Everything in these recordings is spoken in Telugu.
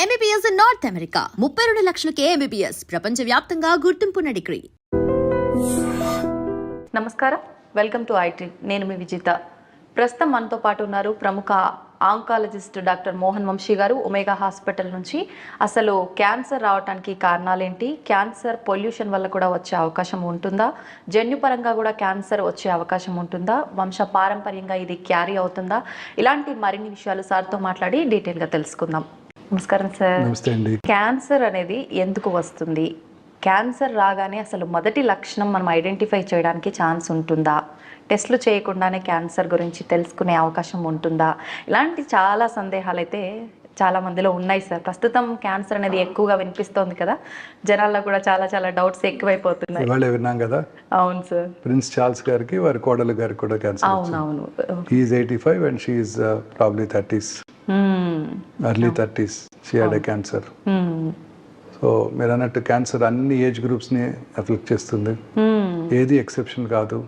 ఎంబీబీఎస్ ఇన్ నార్త్ అమెరికా ముప్పై రెండు లక్షలకే ఎంబీబీఎస్ ప్రపంచ వ్యాప్తంగా గుర్తింపున్న డిగ్రీ. నమస్కారం. వెల్కమ్ టు ఐటీ నేను మీ విజిత. ప్రస్తుతం మనతో పాటు ఉన్నారు ప్రముఖ ఆంకాలజిస్ట్ డాక్టర్ మోహన్ వంశీ గారు ఒమేగా హాస్పిటల్ నుంచి. అసలు క్యాన్సర్ రావడానికి కారణాలేంటి? క్యాన్సర్ పొల్యూషన్ వల్ల కూడా వచ్చే అవకాశం ఉంటుందా? జన్యుపరంగా కూడా క్యాన్సర్ వచ్చే అవకాశం ఉంటుందా? వంశ పారంపర్యంగా ఇది క్యారీ అవుతుందా? ఇలాంటి మరిన్ని విషయాలు సార్తో మాట్లాడి డీటెయిల్గా తెలుసుకుందాం. నమస్కారం సార్. నమస్తే అండి. క్యాన్సర్ అనేది ఎందుకు వస్తుంది? క్యాన్సర్ రాగానే అసలు మొదటి లక్షణం మనం ఐడెంటిఫై చేయడానికి ఛాన్స్ ఉంటుందా? టెస్ట్లు చేయకుండానే క్యాన్సర్ గురించి తెలుసుకునే అవకాశం ఉంటుందా? ఇలాంటి చాలా సందేహాలు అయితే చాలా మందిలో ఉన్నాయి సార్. ప్రస్తుతం క్యాన్సర్ అనేది ఎక్కువగా వినిపిస్తోంది కదా? జనాల్లో కూడా చాలా చాలా డౌట్స్ ఎక్కువైపోతున్నాయి. ఇవాళ విన్నాం కదా? అవును సార్. ప్రిన్స్ చార్ల్స్ గారికి వారి కోడలు గారికి కూడా క్యాన్సర్ అవునవును. Is eighty five and she probably thirties early thirties she had a cancer. So మీరు అన్నట్టు క్యాన్సర్ అన్ని ఏజ్ గ్రూప్స్ని అఫెక్ట్ చేస్తుంది. Hmm. ఏది ఎక్సెప్షన్ కాదు.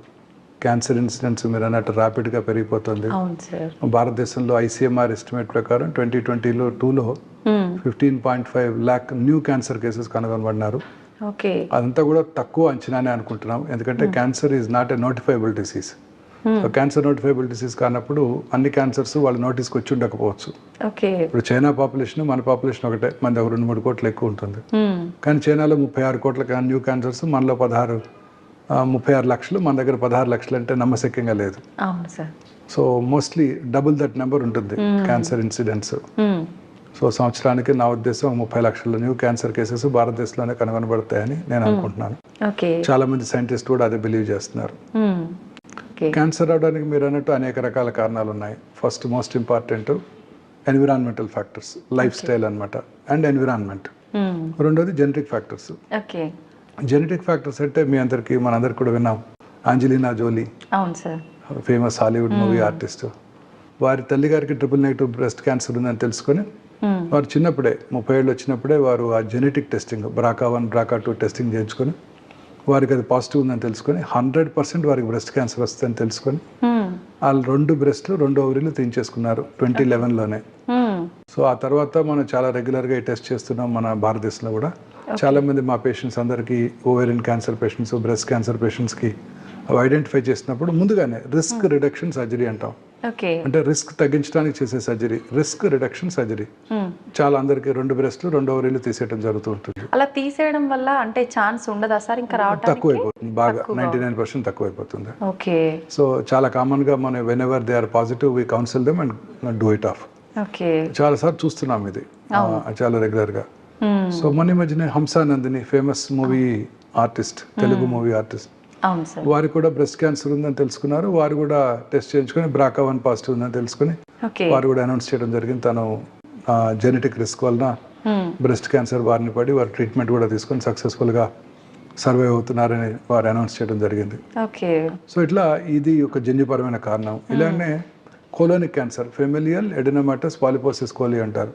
క్యాన్సర్ ఇన్సిడెంట్స్ మీరు అన్నట్టు ర్యాపిడ్గా పెరిగిపోతుంది. భారతదేశంలో ఐసీఎంఆర్ ఎస్టిమేట్ ప్రకారం ట్వంటీ ట్వంటీలో టూలో. Fifteen point five lakh new cancer cases కనుగొనబడినారు. అదంతా కూడా తక్కువ అంచనానే అనుకుంటున్నాం. ఎందుకంటే cancer is not a notifiable disease cancer notifiable disease కానప్పుడు అన్ని క్యాన్సర్స్ వాళ్ళ నోటీస్కి వచ్చి ఉండకపోవచ్చు. ఇప్పుడు చైనా పాపులేషన్ మన పాపులేషన్ ఒకటే మన దగ్గర రెండు మూడు కోట్లు ఎక్కువ ఉంటుంది. Hmm. కానీ చైనాలో ముప్పై ఆరు కోట్ల న్యూ క్యాన్సర్స్ మనలో పదహారు ముప్పై ఆరు లక్షలు మన దగ్గర పదహారు లక్షలు అంటే నమ్మశక్యంగా లేదు. So mostly double that number ఉంటుంది క్యాన్సర్ ఇన్సిడెంట్స్ Hmm. సో సంవత్సరానికి నా ఉద్దేశం ముప్పై లక్షల న్యూ క్యాన్సర్ కేసెస్ భారతదేశంలోనే కనుగొనబడతాయని నేను అనుకుంటున్నాను. ఓకే చాలా మంది సైంటిస్ట్ కూడా అదే బిలీవ్ చేస్తున్నారు. Hmm. క్యాన్సర్ రావడానికి మీరు అన్నట్టు అనేక రకాల కారణాలు ఉన్నాయి first most important environmental factors life style అనమాట అండ్ ఎన్విరాన్మెంట్. రెండోది జెనెటిక్ ఫ్యాక్టర్స్ జెనెటిక్ ఫ్యాక్టర్స్ అంటే మీ అందరికీ మనందరికి కూడా విన్నాం. ఆంజలీనా జోలీ అవును sir. Famous Hollywood movie artist వారి తల్లిగారికి ట్రిపుల్ నెగిటివ్ బ్రెస్ట్ క్యాన్సర్ ఉందని తెలుసుకొని Hmm. వారు చిన్నప్పుడే ముప్పై ఏళ్ళు వచ్చినప్పుడే వారు ఆ genetic testing BRCA one BRCA two testing చేయించుకొని వారికి అది పాజిటివ్ ఉందని తెలుసుకొని హండ్రెడ్ పర్సెంట్ వారికి బ్రెస్ట్ క్యాన్సర్ వస్తుందని తెలుసుకొని Hmm. వాళ్ళు రెండు బ్రెస్ట్లు రెండు ఓవరీలు తీయించేసుకున్నారు ట్వంటీ లెవెన్లోనే Hmm. సో ఆ తర్వాత మనం చాలా రెగ్యులర్గా ఈ టెస్ట్ చేస్తున్నాం మన భారతదేశంలో కూడా చాలా మంది మా పేషెంట్స్ అందరికీ ovarian cancer patients breast cancer పేషెంట్స్కి అవి ఐడెంటిఫై చేసినప్పుడు ముందుగానే రిస్క్ రిడక్షన్ సర్జరీ అంటాం. అంటే రిస్క్ తగ్గించడానికి చేసే surgery risk reduction surgery Hmm. చాలా అందరికీ రెండు బ్రెస్ట్లు రెండు ఓవరీలు తీసేయడం జరుగుతూ ఉంటుంది అలా తీసేయడం వల్ల అంటే ఛాన్స్ ఉండదా సార్ ఇంకా రావటానికి? తక్కువ అయిపోతుంది బాగా నైంటీ నైన్ పర్సెంట్ తక్కువ అయిపోతుంది ఓకే. సో చాలా కామన్గా మనం whenever they are positive we counsel them and do it of okay. చాలా సార్లు చూస్తున్నాం ఇది. చాలా రెగ్యులర్గా Hmm. సో మొన్న మధ్యనే Hamsanandini famous movie artist Telugu movie artist sir వారికి కూడా బ్రెస్ట్ క్యాన్సర్ ఉందని తెలుసుకున్నారు. వారు కూడా టెస్ట్ చేయించుకొని బ్రాకా వన్ పాజిటివ్ ఉందని తెలుసుకొని వారు కూడా అనౌన్స్ చేయడం జరిగింది. తను జెనెటిక్ రిస్క్ వలన. బ్రెస్ట్ క్యాన్సర్ బారిన పడి వారు ట్రీట్మెంట్ కూడా తీసుకొని సక్సెస్ఫుల్గా సర్వైవ్ అవుతున్నారని వారు అనౌన్స్ చేయడం జరిగింది. సో ఇట్లా ఇది ఒక జన్యుపరమైన కారణం. ఇలానే colonic cancer familial adenomatous polyposis coli అంటారు.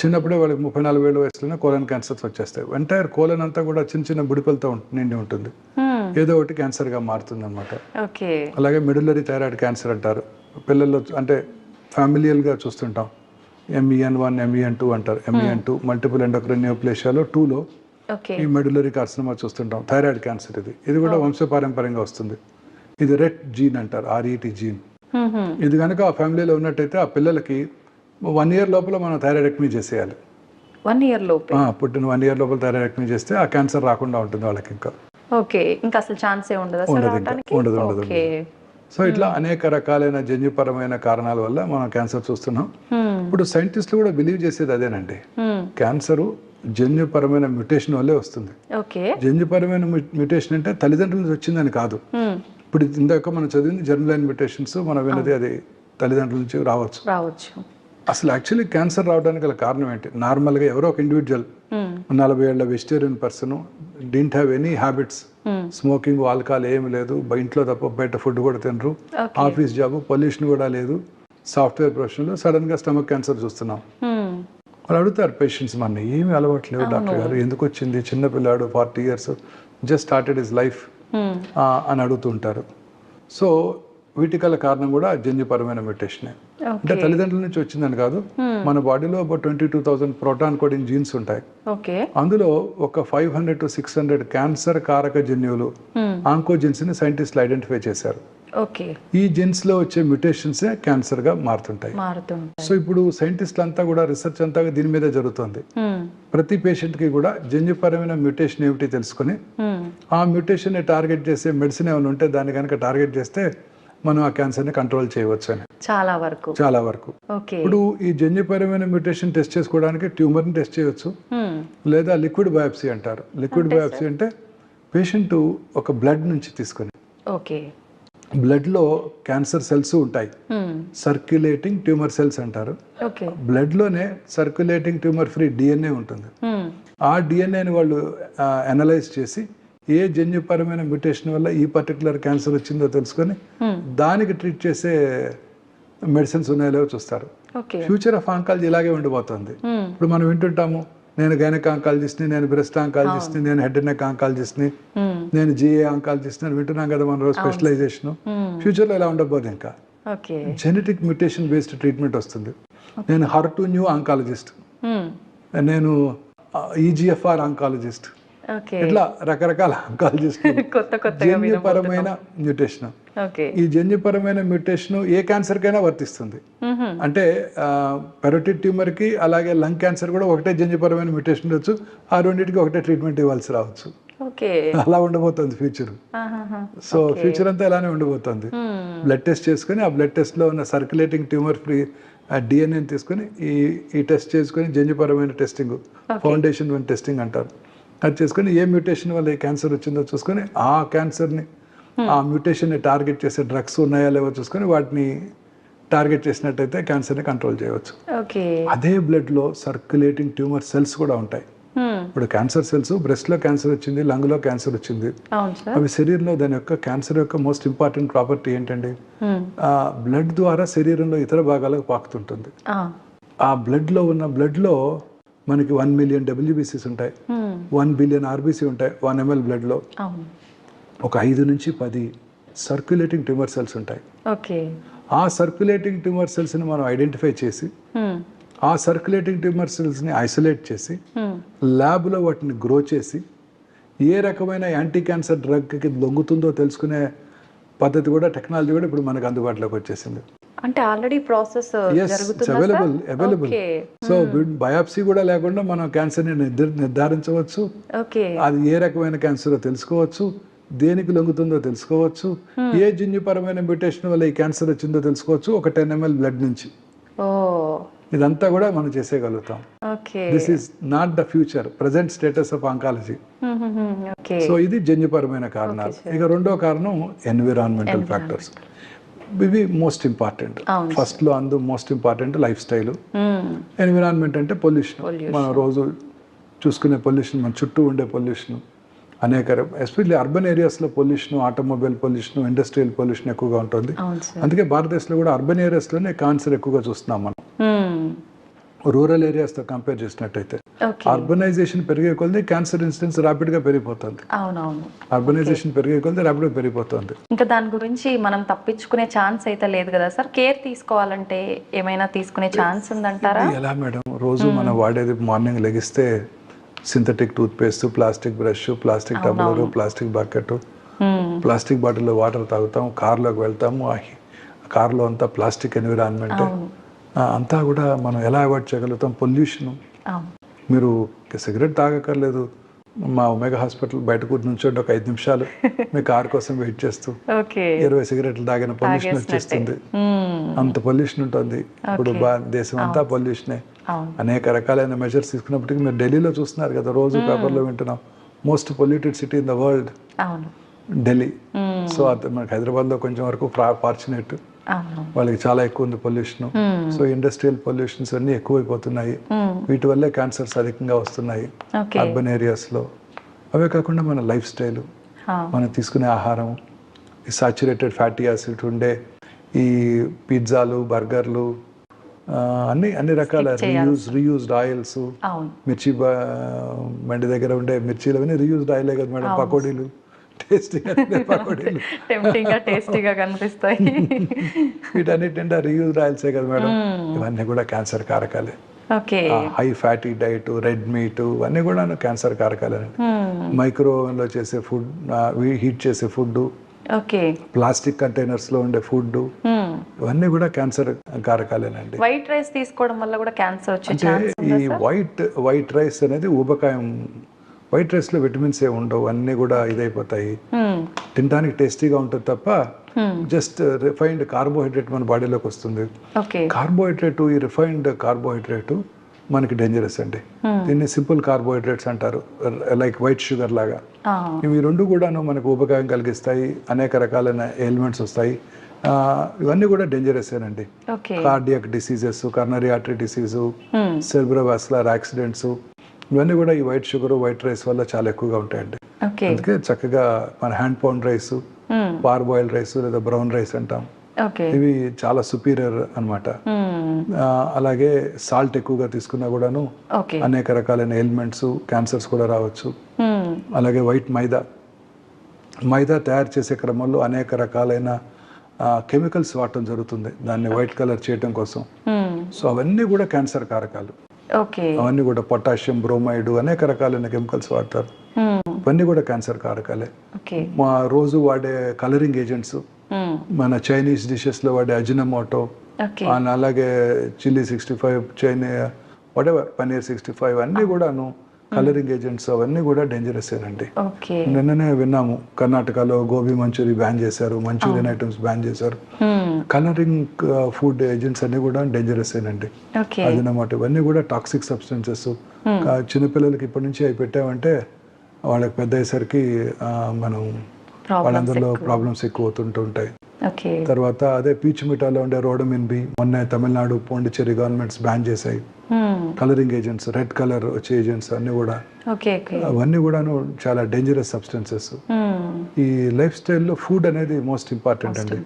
చిన్నప్పుడే వాళ్ళకి ముప్పై నాలుగు ఏళ్ళ వయసులోనే కోలన్ క్యాన్సర్స్ వచ్చేస్తాయి. ఎంటైర్ కోలన్ అంతా కూడా చిన్న చిన్న బుడిపలతో నిండి ఉంటుంది. Hmm. ఏదో ఒకటి క్యాన్సర్గా మారుతుంది అనమాట అలాగే మెడులరీ థైరాయిడ్ క్యాన్సర్ అంటారు. పిల్లల్లో అంటే ఫ్యామిలియల్గా చూస్తుంటాం. ఎంఈఎన్ వన్ ఎంఈఎన్ టూ అంటారు. ఎంఈఎన్ టూ మల్టిపుల్ ఎండోక్రైన్ న్యూప్లేషియాలో టూలో ఈ మెడులరీ కార్సినమా చూస్తుంటాం. థైరాయిడ్ క్యాన్సర్ ఇది. ఇది కూడా వంశపారంపర్యంగా వస్తుంది. ఇది రెడ్ జీన్ అంటారు. RET gene. Hmm. Hmm. ఇది కనుక ఆ ఫ్యామిలీలో ఉన్నట్టయితే ఆ పిల్లలకి వన్ ఇయర్ లోపల మనం థైరాయిడెక్టమీ చేసేయాలి. వన్ ఇయర్ లోపే? ఆ, పుట్టిన వన్ ఇయర్ లోపల థైరాయిడెక్టమీ చేస్తే ఆ క్యాన్సర్ రాకుండా ఉంటుంది వాళ్ళకి ఇంకా. ఓకే ఇంకా అసలు ఛాన్స్ ఉండదా సార్ ఉండదు ఉండదు, సో ఇట్లా అనేక రకాలైన జన్యుపరమైన కారణాల వల్ల మనం క్యాన్సర్ చూస్తున్నాం. Hmm. ఇప్పుడు సైంటిస్టులు కూడా బిలీవ్ చేసేది అదేనండి. Hmm. క్యాన్సరు జన్యుపరమైన మ్యుటేషన్ వల్లే వస్తుంది. ఓకే. జన్యుపరమైన మ్యుటేషన్ అంటే తల్లిదండ్రుల నుంచి వచ్చిందని కాదు. Hmm. ఇప్పుడు ఇందాక మనం చదివింది జర్మలైన్ మ్యుటేషన్స్ మనం విన్నది అది తల్లిదండ్రుల నుంచి రావచ్చు. రావచ్చు. అసలు యాక్చువల్లీ క్యాన్సర్ రావడానికి గల కారణం ఏంటి నార్మల్గా ఎవరో ఒక ఇండివిజువల్ Hmm. నలభై ఏళ్ళ vegetarian person didn't have any habits. Smoking alcohol ఏమి లేదు ఇంట్లో తప్ప బయట ఫుడ్ కూడా తినరు. ఆఫీస్ జాబ్ పొల్యూషన్ కూడా లేదు సాఫ్ట్వేర్ ప్రొఫెషన్లో సడన్గా స్టమక్ క్యాన్సర్ చూస్తున్నాం Hmm. వాళ్ళు అడుగుతారు పేషెంట్స్ మన ఏమి అలవాటు లేవు డాక్టర్ గారు ఎందుకు వచ్చింది చిన్న పిల్లాడు forty years just started is life. అని అడుగుతుంటారు సో వీటికల కారణం కూడా జన్యుపరమైన మ్యూటేషనే అంటే తల్లిదండ్రుల నుంచి వచ్చిందని కాదు మన బాడీలో ఒక twenty two thousand protein coding genes ఉంటాయి అందులో ఒక five hundred to six hundred cancer కారక జన్యువులు ఆంకోజిన్స్ని సైంటిస్టులు ఐడెంటిఫై చేశారు. ఈ జీన్స్లో వచ్చే మ్యూటేషన్సే క్యాన్సర్గా మారుతుంటాయి. సో ఇప్పుడు సైంటిస్టులు అంతా కూడా రీసెర్చ్ అంతా దీని మీదే జరుగుతుంది. ప్రతి పేషెంట్కి కూడా జన్యుపరమైన మ్యూటేషన్ ఏమిటి తెలుసుకొని. ఆ మ్యూటేషన్ని టార్గెట్ చేసే మెడిసిన్ ఏమైనా ఉంటే దాన్ని కనుక టార్గెట్ చేస్తే మనం ఆ క్యాన్సర్ని కంట్రోల్ చేయవచ్చు అని. చాలా వరకు. చాలా వరకు. ఇప్పుడు ఈ జన్యుపరమైన మ్యూటేషన్ టెస్ట్ చేసుకోవడానికి ట్యూమర్ని టెస్ట్ చేయొచ్చు. మ్మ్. లేదా లిక్విడ్ బయాప్సీ అంటారు. లిక్విడ్ బయాప్సీ అంటే పేషెంట్ ఒక బ్లడ్ నుంచి తీసుకొని. ఓకే. బ్లడ్లో క్యాన్సర్ సెల్స్ ఉంటాయి. సర్క్యులేటింగ్ ట్యూమర్ సెల్స్ అంటారు. బ్లడ్లోనే సర్క్యులేటింగ్ ట్యూమర్ ఫ్రీ డిఎన్ఏ ఉంటుంది. ఆ డిఎన్ఏని వాళ్ళు అనలైజ్ చేసి ఏ జన్యుపరమైన మ్యూటేషన్ వల్ల ఈ పర్టికులర్ క్యాన్సర్ వచ్చిందో తెలుసుకొని Hmm. దానికి ట్రీట్ చేసే మెడిసిన్స్ ఉన్నాయో లేవో చూస్తారు. ఫ్యూచర్ ఆఫ్ ఆంకాలజీ ఇలాగే ఉండిపోతుంది. మ్మ్. ఇప్పుడు మనం వింటుంటాము నేను గైనక్ ఆంకాలజిస్ట్ని నేను బ్రెస్ట్ ఆంకాలజిస్ట్ని నేను హెడ్ నెక్ ఆంకాలజిస్ట్ని. నేను జిఏ ఆంకాలజిస్ట్ అని వింటున్నాం కదా మన రోజు స్పెషలైజేషన్. ఫ్యూచర్లో ఇలా ఉండబోదు ఇంకా. జెనెటిక్ మ్యూటేషన్ బేస్డ్ ట్రీట్మెంట్ వస్తుంది. నేను హర్ టు న్యూ ఆంకాలజిస్ట్. నేను ఈజిఎఫ్ఆర్ ఆంకాలజిస్ట్ ఓకే ఇట్లా రకరకాల కొత్త కొత్తగా జన్యుపరమైన మ్యూటేషన్ ఈ జన్యుపరమైన మ్యూటేషన్ ఏ క్యాన్సర్ కైనా వర్తిస్తుంది. అంటే పెరోటిడ్ ట్యూమర్కి అలాగే లంగ్ క్యాన్సర్ కూడా ఒకటే జన్యుపరమైన మ్యూటేషన్ ఉండొచ్చు. ఆ రెండింటికి ఒకటే ట్రీట్మెంట్ ఇవ్వాల్సి రావచ్చు. అలా ఉండబోతుంది ఫ్యూచర్. సో ఫ్యూచర్ అంతా ఇలానే ఉండబోతుంది. బ్లడ్ టెస్ట్ చేసుకొని ఆ బ్లడ్ టెస్ట్లో ఉన్న సర్క్యులేటింగ్ ట్యూమర్ ఫ్రీ ఆ డిఎన్ఏని తీసుకొని ఈ ఈ టెస్ట్ చేసుకొని జన్యుపరమైన టెస్టింగ్ ఫౌండేషన్ వన్ టెస్టింగ్ అంటారు. అది చేసుకొని ఏ మ్యూటేషన్ వల్ల ఏ క్యాన్సర్ వచ్చిందో చూసుకొని ఆ క్యాన్సర్ని ఆ మ్యూటేషన్ని టార్గెట్ చేసే డ్రగ్స్ ఉన్నాయా లేవో చూసుకొని వాటిని టార్గెట్ చేసినట్టయితే క్యాన్సర్ని కంట్రోల్ చేయవచ్చు. అదే బ్లడ్లో సర్క్యులేటింగ్ ట్యూమర్ సెల్స్ కూడా ఉంటాయి. మ్మ్. ఇప్పుడు క్యాన్సర్ సెల్స్ బ్రెస్ట్లో క్యాన్సర్ వచ్చింది లంగ్లో క్యాన్సర్ వచ్చింది. అవి శరీరంలో దాని యొక్క క్యాన్సర్ యొక్క మోస్ట్ ఇంపార్టెంట్ ప్రాపర్టీ ఏంటండి? బ్లడ్ ద్వారా శరీరంలో ఇతర భాగాలకు పాకుతుంటుంది. ఆ. ఆ బ్లడ్లో ఉన్న బ్లడ్లో మనకి వన్ మిలియన్ డబ్ల్యూబీసీస్ ఉంటాయి. వన్ బిలియన్ ఆర్బీసీ ఉంటాయి వన్ ఎంఎల్ బ్లడ్లో ఒక ఐదు నుంచి పది సర్క్యులేటింగ్ ట్యూమర్ సెల్స్ ఉంటాయి ఓకే ఆ సర్క్యులేటింగ్ ట్యూమర్ సెల్స్ని మనం ఐడెంటిఫై చేసి మ్మ్. ఆ సర్క్యులేటింగ్ ట్యూమర్ సెల్స్ని ఐసోలేట్ చేసి. ల్యాబ్లో వాటిని గ్రో చేసి ఏ రకమైన యాంటీ క్యాన్సర్ డ్రగ్కి లొంగుతుందో తెలుసుకునే పద్ధతి కూడా టెక్నాలజీ కూడా ఇప్పుడు మనకు అందుబాటులోకి వచ్చేసింది అంటే already process available? Available so biopsy కూడా లేకుండా మనం క్యాన్సర్ని నిర్ధ- నిర్ధారించవచ్చు. ఓకే అది ఏ రకమైన క్యాన్సర్ తెలుసుకోవచ్చు దేనికి లొంగుతుందో తెలుసుకోవచ్చు ఏ జన్యుపరమైన మ్యూటేషన్ వల్ల ఈ క్యాన్సర్ వచ్చిందో తెలుసుకోవచ్చు ఒక టెన్ ఎంఎల్ బ్లడ్ నుంచి. ఓ ఇదంతా కూడా మనం చేసేయగలుగుతాం. This is not the future present status of oncology so ఇది జన్యుపరమైన కారణాలు. ఇక రెండో కారణం ఎన్విరాన్మెంటల్ ఫ్యాక్టర్స్ ఇవి మోస్ట్ ఇంపార్టెంట్ అవును. ఫస్ట్లో అందు most important life style. Environment అంటే పొల్యూషన్. మనం రోజు చూసుకునే పొల్యూషన్ మన చుట్టూ ఉండే పొల్యూషన్ అనేక ఎస్పెషల్లీ అర్బన్ ఏరియాస్లో pollution automobile pollution industrial pollution ఎక్కువగా ఉంటుంది. అందుకే భారతదేశంలో కూడా అర్బన్ ఏరియాస్లోనే క్యాన్సర్ ఎక్కువగా చూస్తున్నాం మనం. రూరల్ ఏరియాస్తో కంపేర్ చేసినట్టయితే. అర్బనైజేషన్ పెరిగే కొలది క్యాన్సర్ ఇన్సిడెన్స్ ర్యాపిడ్గా పెరిగిపోతుంది. అవునవును. అర్బనైజేషన్ పెరిగే కొలది ర్యాపిడ్గా పెరిగిపోతుంది. ఇంకా దాని గురించి మనం తప్పించుకునే ఛాన్స్ అయితే లేదు కదా సార్? కేర్ తీసుకోవాలంటే ఏమైనా తీసుకునే ఛాన్స్ ఉందంటారా? ఎలా మేడం? రోజు మనం వాడేది మార్నింగ్ లెగిస్తే synthetic tooth paste plastic brush plastic tumbler plastic bucket. Plastic బాటిల్లో వాటర్ తాగుతాం కార్లోకి వెళ్తాము కార్లో అంతా ప్లాస్టిక్ ఎన్విరాన్మెంట్. అంతా కూడా మనం ఎలా అవాయిడ్ చేయగలుగుతాం? పొల్యూషన్. మీరు సిగరెట్ తాగక్కర్లేదు. మా ఒమేగా హాస్పిటల్ బయట కూర్చొని నుంచోండి ఒక ఐదు నిమిషాలు. మీ కార్ కోసం వెయిట్ చేస్తూ. ఇరవై సిగరెట్లు తాగిన పొల్యూషన్ వచ్చేస్తుంది. అంత పొల్యూషన్ ఉంటుంది. ఇప్పుడు దేశం అంతా పొల్యూషనే. అనేక రకాలైన మెజర్స్ తీసుకున్నప్పటికీ మీరు ఢిల్లీలో చూస్తున్నారు కదా రోజు పేపర్లో వింటున్నాం. Most polluted city in the world Delhi. So అది మనకి హైదరాబాద్లో కొంచెం వరకు ఫార్చునేట్ వాళ్ళకి చాలా ఎక్కువ ఉంది పొల్యూషన్. సో ఇండస్ట్రియల్ పొల్యూషన్స్ అన్నీ ఎక్కువైపోతున్నాయి. మ్మ్. వీటి వల్లే క్యాన్సర్స్ అధికంగా వస్తున్నాయి. అర్బన్ ఏరియాస్లో అవే కాకుండా మన లైఫ్ స్టైల్. మనం తీసుకునే ఆహారం ఈ సాచురేటెడ్ ఫ్యాటీ యాసిడ్ ఉండే ఈ పిజ్జాలు బర్గర్లు అన్ని అన్ని రకాల రీయూజ్ రీయూజ్డ్ ఆయిల్స్ మిర్చి బండి దగ్గర ఉండే మిర్చీలు అవన్నీ రీయూజ్డ్ ఆయిలే కదా మేడం పకోడీలు. టేస్టీగా పకోడీలు. టెంప్టింగ్గా టేస్టీగా కనిపిస్తాయి. వీటన్నిటి నిండా రీయూజ్ ఆయిల్సే కదా మేడం. ఇవన్నీ కూడా cancer కారకాలే. Okay. High fatty diet red meat ఇవన్నీ కూడా క్యాన్సర్ కారకాలేనండి మైక్రో ఓవెన్లో చేసే ఫుడ్ హీట్ చేసే ఫుడ్ ఓకే. ప్లాస్టిక్ కంటైనర్స్లో ఉండే ఫుడ్ ఇవన్నీ కూడా క్యాన్సర్ కారకాలేనండి. వైట్ రైస్ తీసుకోవడం వల్ల కూడా క్యాన్సర్ వచ్చే ఈ వైట్ వైట్ రైస్ అనేది ఊబకాయం వైట్ రైస్లో విటమిన్స్ ఏ ఉండవు అన్నీ కూడా ఇదైపోతాయి. తినడానికి టేస్టీగా ఉంటుంది తప్ప జస్ట్ రిఫైన్డ్ కార్బోహైడ్రేట్ మన బాడీలోకి వస్తుంది. కార్బోహైడ్రేట్ ఈ రిఫైన్డ్ కార్బోహైడ్రేట్ మనకి డేంజరస్ అండి. దీన్ని సింపుల్ కార్బోహైడ్రేట్స్ అంటారు లైక్ వైట్ షుగర్ లాగా. ఇవి రెండు కూడాను మనకు ఉపకారం కలిగిస్తాయి అనేక రకాలైన ఎలిమెంట్స్ వస్తాయి. ఇవన్నీ కూడా డేంజరస్ అండి okay. Cardiac diseases coronary artery disease cerebrovascular accidents ఇవన్నీ కూడా ఈ వైట్ షుగర్ వైట్ రైస్ వల్ల చాలా ఎక్కువగా ఉంటాయండి. అందుకే చక్కగా మన hand pound rice par boiled rice లేదా బ్రౌన్ రైస్ అంటాం. ఇవి చాలా సుపీరియర్ అన్నమాట. ఆ, అలాగే సాల్ట్ ఎక్కువగా తీసుకున్నా కూడాను అనేక రకాలైన ఎలిమెంట్స్ క్యాన్సర్స్ కూడా రావచ్చు. అలాగే వైట్ మైదా. మైదా తయారు చేసే క్రమంలో అనేక రకాలైన కెమికల్స్ వాడటం జరుగుతుంది. దాన్ని వైట్ కలర్ చేయటం కోసం. సో అవన్నీ కూడా క్యాన్సర్ కారకాలు. అవన్నీ కూడా పొటాషియం బ్రోమైడ్ అనేక రకాలైన కెమికల్స్ వాడతారు. ఇవన్నీ కూడా క్యాన్సర్ కారకాలే. మా రోజు వాడే కలరింగ్ ఏజెంట్స్ మన చైనీస్ డిషెస్లో వాడే అజినమోటో అలాగే చిల్లీ సిక్స్టీ ఫైవ్ చైనీ వాటెవర్ పనీర్ సిక్స్టీ ఫైవ్ అన్నీ కూడాను కలరింగ్ ఏజెంట్స్ అవన్నీ కూడా డేంజరస్ ఏనండి ఓకే. నిన్ననే విన్నాము కర్ణాటకలో గోబీ మంచూరి బ్యాన్ చేశారు మంచూరియన్ ఐటమ్స్ బ్యాన్ చేశారు. కలరింగ్ ఫుడ్ ఏజెంట్స్ అన్ని కూడా డేంజరస్ ఏనండి ఓకే. అదినమాట ఇవన్నీ కూడా టాక్సిక్ సబ్స్టెన్సెస్ చిన్నపిల్లలకి ఇప్పటి నుంచి అవి పెట్టామంటే వాళ్ళకి పెద్ద అయ్యేసరికి మనం వాళ్ళందరిలో ప్రాబ్లమ్స్ ఎక్కువ అవుతుంటూ ఉంటాయి. ఓకే తర్వాత అదే పీచు మిఠాలో ఉండే రోడమిన్ బి మొన్న తమిళనాడు పాండిచ్చేరి గవర్నమెంట్స్ బ్యాన్ చేశాయి. కలరింగ్ ఏజెంట్స్ రెడ్ కలర్ వచ్చే ఏజెంట్స్ అన్ని కూడా. అవన్నీ కూడాను చాలా డేంజరస్ సబ్స్టెన్సెస్ ఈ లైఫ్ స్టైల్లో ఫుడ్ అనేది మోస్ట్ ఇంపార్టెంట్ అండి.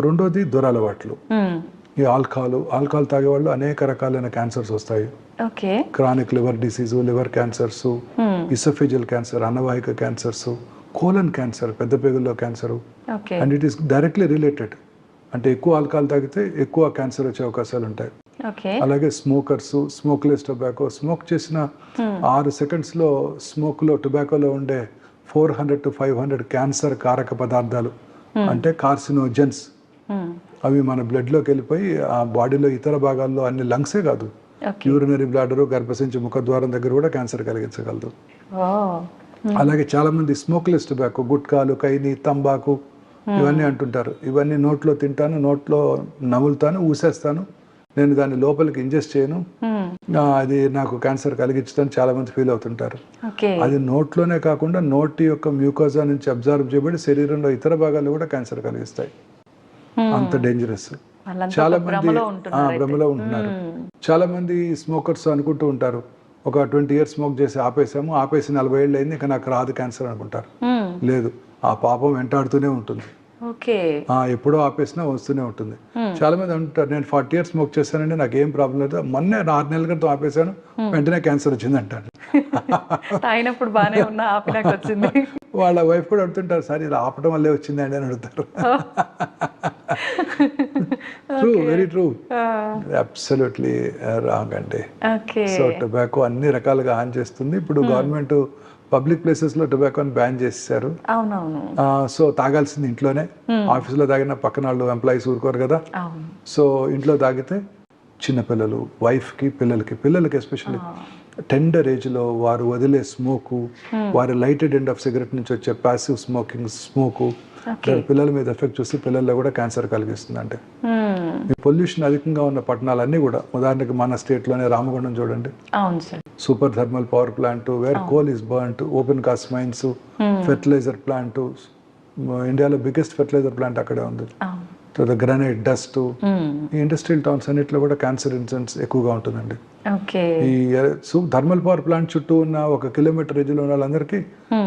రెండోది దురలవాట్లు. ఈ ఆల్కహాల్ ఆల్కహాల్ తాగే వాళ్ళు అనేక రకాలైన క్యాన్సర్స్ వస్తాయి. Chronic liver disease liver cancers oesophageal cancer అనవాహిక cancers colon cancer పెద్ద పేగుల్లో cancer. And it is directly related అంటే ఎక్కువ ఆల్కహాల్ తాగితే ఎక్కువ క్యాన్సర్ వచ్చే అవకాశాలు ఉంటాయి. అలాగే స్మోకర్స్ స్మోక్లెస్ టొబాకో స్మోక్ చేసిన ఆరు సెకండ్స్లో స్మోక్లో టొబాకోలో ఉండే four hundred to five hundred cancer కారక పదార్థాలు. అంటే కార్సినోజెన్స్. అవి మన బ్లడ్లోకి వెళ్ళిపోయి ఆ బాడీలో ఇతర భాగాల్లో అన్ని లంగ్సే కాదు. యూరినరీ బ్లాడరు గర్భసించి ముఖద్వారం దగ్గర కూడా క్యాన్సర్ కలిగించగలదు. అలాగే చాలా మంది స్మోక్లెస్ టొబాకో గుట్కాలు కైని తంబాకు ఇవన్నీ అంటుంటారు. ఇవన్నీ నోట్లో తింటాను నోట్లో నములుతాను ఊసేస్తాను. నేను దాన్ని లోపలికి ఇంజెస్ట్ చేయను. ఆ, అది నాకు క్యాన్సర్ కలిగించదని చాలా మంది ఫీల్ అవుతుంటారు అది నోట్లోనే కాకుండా నోటి యొక్క మ్యూకోజా నుంచి అబ్జర్వ్ చేయబడి శరీరంలో ఇతర భాగాల్లో కూడా క్యాన్సర్ కలిగిస్తాయి. అంత డేంజరస్ చాలా మంది. భ్రమలో ఉంటున్నారు చాలా మంది స్మోకర్స్ అనుకుంటూ ఉంటారు. ఒక ట్వంటీ ఇయర్స్ స్మోక్ చేసి ఆపేసాము. ఆపేసి నలభై ఏళ్ళు అయింది ఇంకా నాకు రాదు క్యాన్సర్ అనుకుంటారు. లేదు ఆ పాపం వెంటాడుతూనే ఉంటుంది. ఎప్పుడో ఆపేసినా వస్తూనే ఉంటుంది. చాలా మంది అంటారు నేను ఫార్టీ ఇయర్స్ స్మోక్ చేశానండి నాకు ఏం ప్రాబ్లం లేదు. మొన్నే ఆరు నెలల క్రితం ఆపేశాను వెంటనే క్యాన్సర్ వచ్చింది అంటారు. తాగినప్పుడు బానే ఉన్నా ఆపినాక వచ్చింది. వాళ్ళ వైఫ్ కూడా అడుగుతుంటారు సార్ ఇలా ఆపడం వల్లే వచ్చిందండి అని అడుగుతారు. True very true absolutely wrong అండి. సో టొబాకో అన్ని రకాలుగా హాని చేస్తుంది. ఇప్పుడు గవర్నమెంట్ పబ్లిక్ ప్లేసెస్లో టొబాకోని బ్యాన్ అవునవును. ఆ, సో తాగాల్సింది ఇంట్లోనే. ఆఫీస్లో తాగిన పక్కన వాళ్ళు ఎంప్లాయీస్ ఊరుకోరు కదా. సో ఇంట్లో తాగితే చిన్నపిల్లలు వైఫ్కి పిల్లలకి పిల్లలకి ఎస్పెషల్లీ టెండర్ ఏజ్లో వారు వదిలే స్మోకు వారి లైటెడ్ ఎండ్ ఆఫ్ సిగరెట్ నుంచి వచ్చే ప్యాసివ్ స్మోకింగ్ స్మోకు పిల్లల మీద ఎఫెక్ట్ చూసి పిల్లల్లో కూడా క్యాన్సర్ కలిగిస్తుంది అంటే. ఈ పొల్యూషన్ అధికంగా ఉన్న పట్టణాలన్నీ కూడా ఉదాహరణకి మన స్టేట్లోనే రామగుండం చూడండి. Super thermal power plant where coal is burnt open cast mines fertiliser plant ఇండియాలో బిగ్గెస్ట్ ఫెర్టిలైజర్ ప్లాంట్ అక్కడే ఉంది. అవును తర్వాత గ్రానైట్ డస్ట్. ఈ ఇండస్ట్రియల్ టౌన్స్ అన్నిట్లో కూడా క్యాన్సర్ ఇన్సిడెంట్స్ ఎక్కువగా ఉంటుందండి. ఓకే ఈ థర్మల్ పవర్ ప్లాంట్ చుట్టూ ఉన్న ఒక కిలోమీటర్ రేంజ్లో ఉన్న వాళ్ళందరికీ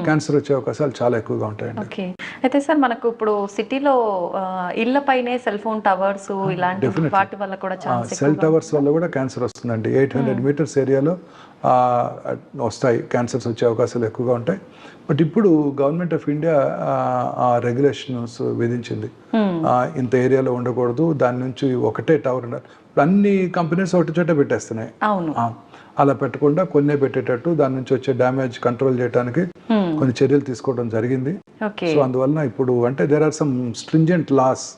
క్యాన్సర్ వచ్చే అవకాశాలు చాలా ఎక్కువగా ఉంటాయండి. ఓకే అయితే సార్ మనకు ఇప్పుడు సిటీలో ఇళ్ళ పైనే సెల్ ఫోన్ టవర్స్ ఇలాంటి. వాటి వల్ల కూడా సెల్ టవర్స్ వల్ల కూడా క్యాన్సర్ వస్తుందండి. ఎయిట్ హండ్రెడ్ మీటర్స్ ఏరియాలో వస్తాయి క్యాన్సర్స్ వచ్చే అవకాశాలు ఎక్కువగా ఉంటాయి. బట్ ఇప్పుడు గవర్నమెంట్ ఆఫ్ ఇండియా ఆ రెగ్యులేషన్స్ విధించింది. ఆ, ఇంత ఏరియాలో ఉండకూడదు దాని నుంచి ఒకటే టవర్ ఉండాలి. ఇప్పుడు అన్ని కంపెనీస్ ఒకటి చోట పెట్టేస్తున్నాయి. అలా పెట్టకుండా కొన్నే పెట్టేటట్టు దాని నుంచి వచ్చే డ్యామేజ్ కంట్రోల్ చేయడానికి కొన్ని చర్యలు తీసుకోవడం జరిగింది. సో అందువలన ఇప్పుడు అంటే there are some stringent laws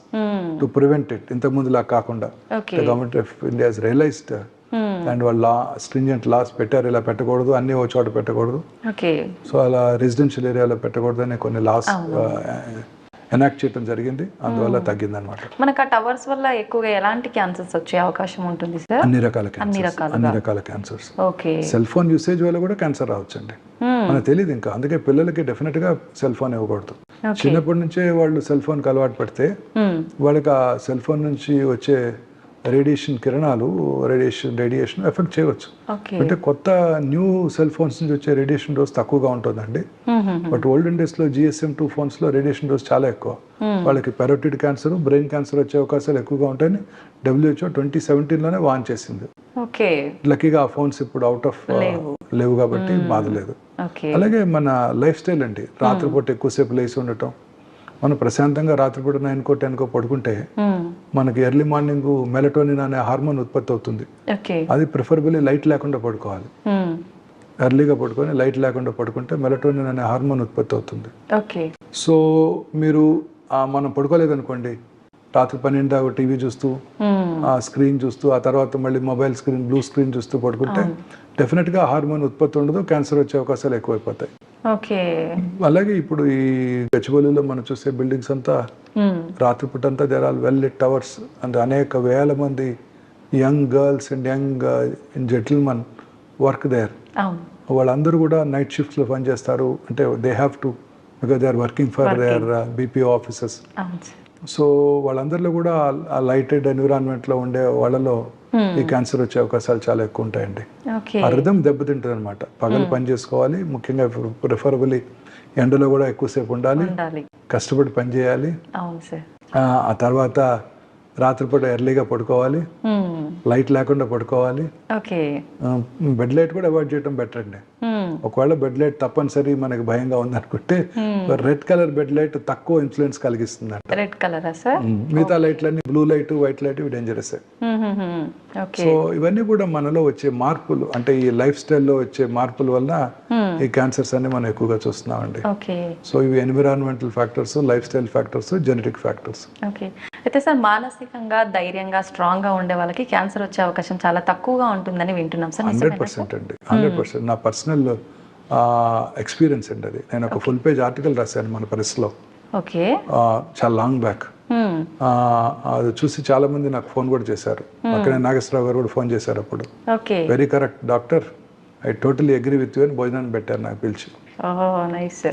to prevent it ఇంతకు ముందు లా కాకుండా government of India realised and వాళ్ళ లా స్ట్రింజెంట్ లాస్ పెట్టారు. ఇలా పెట్టకూడదు. అన్ని ఓ చోట పెట్టకూడదు. సో అలా రెసిడెన్షియల్ ఏరియాలో పెట్టకూడదు అని కొన్ని లాస్ ఎనాక్ట్ చేయడం జరిగింది. అందువల్ల తగ్గింది అనమాట మనకు ఆ టవర్స్ వల్ల ఎక్కువగా ఎలాంటి క్యాన్సర్స్ వచ్చే అవకాశం ఉంటుంది సార్ అన్ని రకాల రకాలుగా. అన్ని రకాల cancers okay cell phone usage వల్ల కూడా క్యాన్సర్ రావచ్చండి. మనకు తెలియదు ఇంకా. అందుకే పిల్లలకి డెఫినెట్గా సెల్ ఫోన్ ఇవ్వకూడదు. చిన్నప్పటి నుంచే వాళ్ళు సెల్ ఫోన్కి అలవాటు పడితే వాళ్ళకి ఆ సెల్ ఫోన్ నుంచి వచ్చే రేడియేషన్ కిరణాలు రేడియేషన్ రేడియేషన్ ఎఫెక్ట్ చేయవచ్చు. అంటే కొత్త న్యూ సెల్ ఫోన్స్ నుంచి వచ్చే రేడియేషన్ డోస్ తక్కువగా ఉంటుందండి. బట్ ఓల్డెన్ డేస్లో జిఎస్ఎం టూ ఫోన్స్లో రేడియేషన్ డోస్ చాలా ఎక్కువ. వాళ్ళకి పెరోటిడ్ క్యాన్సర్ బ్రెయిన్ క్యాన్సర్ వచ్చే అవకాశాలు ఎక్కువగా ఉంటాయని డబ్ల్యూహెచ్ఓ ట్వంటీ సెవెంటీన్లోనే వాన్ చేసింది లక్కీగా ఆ ఫోన్స్ ఇప్పుడు అవుట్ ఆఫ్ లేవు. కాబట్టి బాధ లేదు అలాగే మన లైఫ్ స్టైల్ అండి. రాత్రిపూట ఎక్కువసేపు లేచి ఉండటం మనం ప్రశాంతంగా రాత్రిపూట నైన్కో టెన్కో పడుకుంటే మనకి ఎర్లీ మార్నింగ్ మెలటోనిన్ అనే హార్మోన్ ఉత్పత్తి అవుతుంది. అది ప్రిఫరబుల్లీ లైట్ లేకుండా పడుకోవాలి. ఎర్లీగా పడుకొని లైట్ లేకుండా పడుకుంటే మెలటోనిన్ అనే హార్మోన్ ఉత్పత్తి అవుతుంది. సో మీరు మనం పడుకోలేదనుకోండి రాత్రి పన్నెండు దాకా టీవీ చూస్తూ ఆ స్క్రీన్ చూస్తూ ఆ తర్వాత మళ్ళీ మొబైల్ స్క్రీన్ బ్లూ స్క్రీన్ చూస్తూ పడుకుంటే డెఫినెట్గా హార్మోన్ ఉత్పత్తి ఉండదు క్యాన్సర్ వచ్చే అవకాశాలు ఎక్కువైపోతాయి. ఓకే. అలాగే ఇప్పుడు ఈ గచ్చిబౌలిలో మనం చూసే బిల్డింగ్స్ అంతా రాత్రిపూట అంతా there all well lit towers అంటే అనేక వేల మంది young girls and young gentleman work there వాళ్ళందరూ కూడా నైట్ షిఫ్ట్స్లో పనిచేస్తారు. అంటే they have to because they are working for their BPO offices so వాళ్ళందరిలో కూడా ఆ లైటెడ్ ఎన్విరాన్మెంట్లో ఉండే వాళ్ళలో ఈ క్యాన్సర్ వచ్చే అవకాశాలు చాలా ఎక్కువ ఉంటాయండి. ఆ రిధం దెబ్బతింటుంది అనమాట పగలు పని చేసుకోవాలి ముఖ్యంగా ప్రిఫరబుల్లీ ఎండలో కూడా ఎక్కువసేపు ఉండాలి ఉండాలి. కష్టపడి పని చేయాలి. ఆ తర్వాత రాత్రిపూట ఎర్లీగా పడుకోవాలి లైట్ లేకుండా పడుకోవాలి. బెడ్ లైట్ కూడా అవాయిడ్ చేయడం బెటర్ అండి. ఒకవేళ బెడ్ లైట్ తప్పనిసరి మనకి భయంగా ఉందనుకుంటే రెడ్ కలర్ బెడ్ లైట్ తక్కువ ఇన్ఫ్లుయెన్స్ కలిగిస్తుంది అంట రెడ్ కలరా మిగతా లైట్లన్నీ బ్లూ లైట్ వైట్ లైట్ ఇవి డేంజరస్ సో ఇవన్నీ కూడా మనలో వచ్చే మార్పులు అంటే ఈ లైఫ్ స్టైల్లో వచ్చే మార్పుల వల్ల ఈ క్యాన్సర్స్ అన్ని మనం ఎక్కువగా చూస్తున్నామండి. ఓకే సో ఇవి environmental factors life style factors genetic factors okay అయితే సార్ మానసికంగా ధైర్యంగా స్ట్రాంగ్గా ఉండే వాళ్ళకి క్యాన్సర్ వచ్చే అవకాశం చాలా తక్కువగా ఉంటుందని వింటున్నాం. సార్ హండ్రెడ్ పర్సెంట్ అండి. Hundred percent. నా పర్సనల్ ఎక్స్పీరియన్స్ అండి అది. నేను ఒక ఫుల్ పేజ్ ఆర్టికల్ రాశాను మన ప్రెస్లో. ఓకే చాలా లాంగ్ బ్యాక్. అది చూసి చాలా మంది నాకు ఫోన్ కూడా చేశారు. అక్కడే నాగేశ్వరరావు గారు కూడా ఫోన్ చేశారు అప్పుడు. Very correct doctor I totally agree with you అని భోజనాన్ని పెట్టారు నాకు పిలిచి.